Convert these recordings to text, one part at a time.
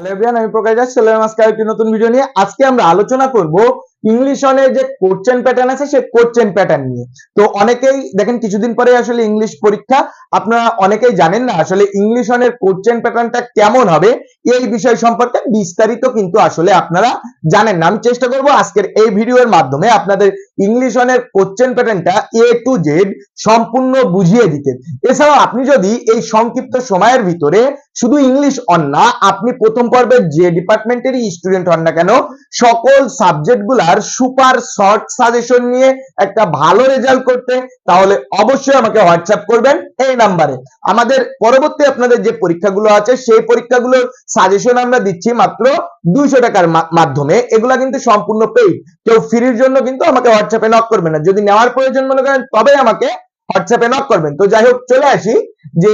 Hello আমি প্রকাশ দাস এলাম আজকে নতুন ভিডিও নিয়ে। আজকে আমরা আলোচনা করব ইংলিশ অনের যে কোশ্চেন প্যাটার্ন আছে সেই কোশ্চেন প্যাটার্ন নিয়ে। তো অনেকেই, দেখেন কিছুদিন পরে আসলে ইংলিশ পরীক্ষা। আপনারা অনেকেই জানেন না আসলে ইংলিশ অনের কোশ্চেন প্যাটার্নটা কেমন হবে, এই বিষয় সম্পর্কে বিস্তারিত কিন্তু আসলে আপনারা জানেন না, আমি চেষ্টা করব আজকের এই ভিডিওর মাধ্যমে আপনাদের ইংলিশ অনের কোশ্চেন প্যাটার্নটা এ টু জেড সম্পূর্ণ বুঝিয়ে দিতে। এছাড়াও আপনি যদি এই সংক্ষিপ্ত সময়ের ভিতরে শুধু ইংলিশ অন না, আপনি প্রথম পর্বের যে ডিপার্টমেন্টেরই স্টুডেন্ট হন না কেন, সকল সাবজেক্টগুলার সুপার শর্ট সাজেশন নিয়ে একটা ভালো রেজাল্ট করতে, তাহলে অবশ্যই আমাকে হোয়াটসঅ্যাপ করবেন এই নাম্বারে আমাদের পরবর্তী আপনাদের যে পরীক্ষাগুলো আছে, সেই পরীক্ষাগুলোর সাজেশন আমরা দিচ্ছি মাত্র দুইশো টাকার মা- মাধ্যমে এগুলা কিন্তু সম্পূর্ণ পেইড কেউ ফ্রির জন্য কিন্তু আমাকে হোয়াটসঅ্যাপে নক করবেন না। যদি নেওয়ার প্রয়োজন মনে করেন তবে আমাকে হোয়াটসঅ্যাপে নক করবেন। তো যাই হোক, চলে আসি যে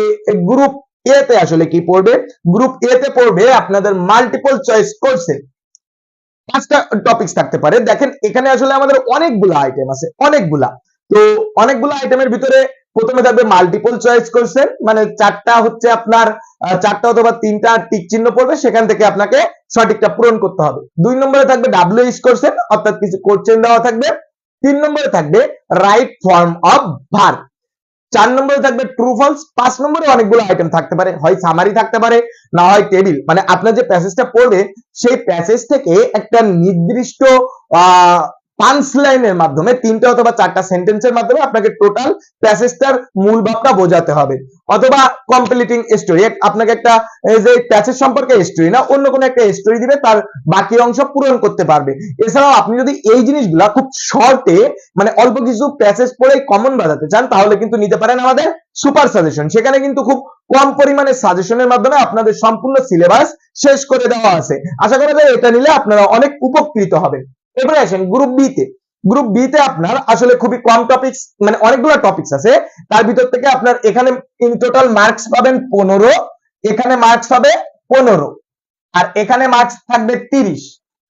গ্রুপ এ তে আসলে কি পড়বে? গ্রুপ এ তে পড়বে আপনাদের মাল্টিপল চয়েস কোর্সে পাঁচটা টপিকস থাকতে পারে। দেখেন, এখানে আসলে আমাদের অনেকগুলা আইটেম আছে, অনেকগুলা। তো অনেকগুলো আইটেমের ভিতরে প্রথমে থাকবে মাল্টিপল চয়েস কোশ্চেন মানে চারটা হচ্ছে আপনার চারটা অথবা তিনটা টিক চিহ্ন পড়বে। সেখান থেকে আপনাকে সঠিকটা পূরণ করতে হবে। দুই নম্বরে থাকবে ডাব্লিউ ইস কোশ্চেন অর্থাৎ কিছু কোশ্চেন দেওয়া থাকবে। তিন নম্বরে থাকবে রাইট ফর্ম অফ ভার চার নম্বরে থাকবে ট্রু ফলস পাঁচ নম্বরে অনেকগুলো আইটেম থাকতে পারে, হয় সামারি থাকতে পারে, না হয় টেবিল মানে আপনার যে প্যাসেজটা পড়বে, সেই প্যাসেজ থেকে একটা নির্দিষ্ট পাঞ্চ মাধ্যমে, তিনটা অথবা চারটা সেন্টেন্সের মাধ্যমে আপনাকে টোটাল প্যাসেজটার মূল ভাবটা বোঝাতে হবে। অথবা কমপ্লিটিং স্টোরি আপনাকে একটা যে প্যাসেজ সম্পর্কে স্টোরি না, অন্য কোনো একটা স্টোরি দিবে, তার বাকি অংশ পূরণ করতে পারবে। এছাড়াও আপনি যদি এই জিনিসগুলা খুব শর্টে মানে অল্প কিছু প্যাসেজ পড়ে কমন বাজাতে চান, তাহলে কিন্তু নিতে পারেন আমাদের সুপার সাজেশন সেখানে কিন্তু খুব কম পরিমাণে সাজেশনের মাধ্যমে আপনাদের সম্পূর্ণ সিলেবাস শেষ করে দেওয়া আছে। আশা করা যায় এটা নিলে আপনারা অনেক উপকৃত হবেন। এবারে আসেন গ্রুপ বি তে। গ্রুপ বি তে আপনার আসলে খুবই কম টপিকস মানে অনেকগুলো টপিকস আছে। তার ভিতর থেকে আপনার এখানে ইন টোটাল মার্কস পাবেন পনেরো, এখানে মার্কস পাবে পনেরো, আর এখানে মার্কস থাকবে তিরিশ।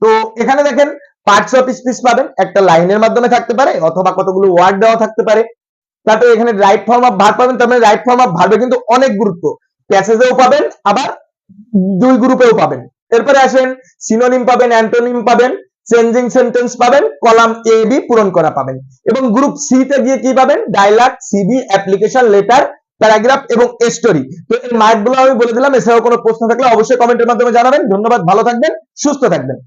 তো এখানে দেখেন পার্টস অফ স্পিচ পাবেন, একটা লাইনের মাধ্যমে থাকতে পারে, অথবা কতগুলো ওয়ার্ড দেওয়া থাকতে পারে। তারপরে এখানে রাইট ফর্ম অফ ভার্ব পাবেন, তার রাইট ফর্ম অফ ভার্বে কিন্তু অনেক গুরুত্ব। প্যাসেজেও পাবেন, আবার দুই গ্রুপেও পাবেন। এরপরে আসেন সিনোনিম পাবেন অ্যান্টোনিম পাবেন। চেঞ্জিং সেন্টেন্স পাবেন কলাম এ বি পূরণ করা পাবেন। এবং গ্রুপ সি তে গিয়ে কি পাবেন? Dialogue CV application letter paragraph এবং স্টোরি তো এই মার্কগুলো আমি বলে দিলাম, এছাড়াও কোনো প্রশ্ন থাকলে অবশ্যই কমেন্টের মাধ্যমে জানাবেন। ধন্যবাদ, ভালো থাকবেন, সুস্থ থাকবেন।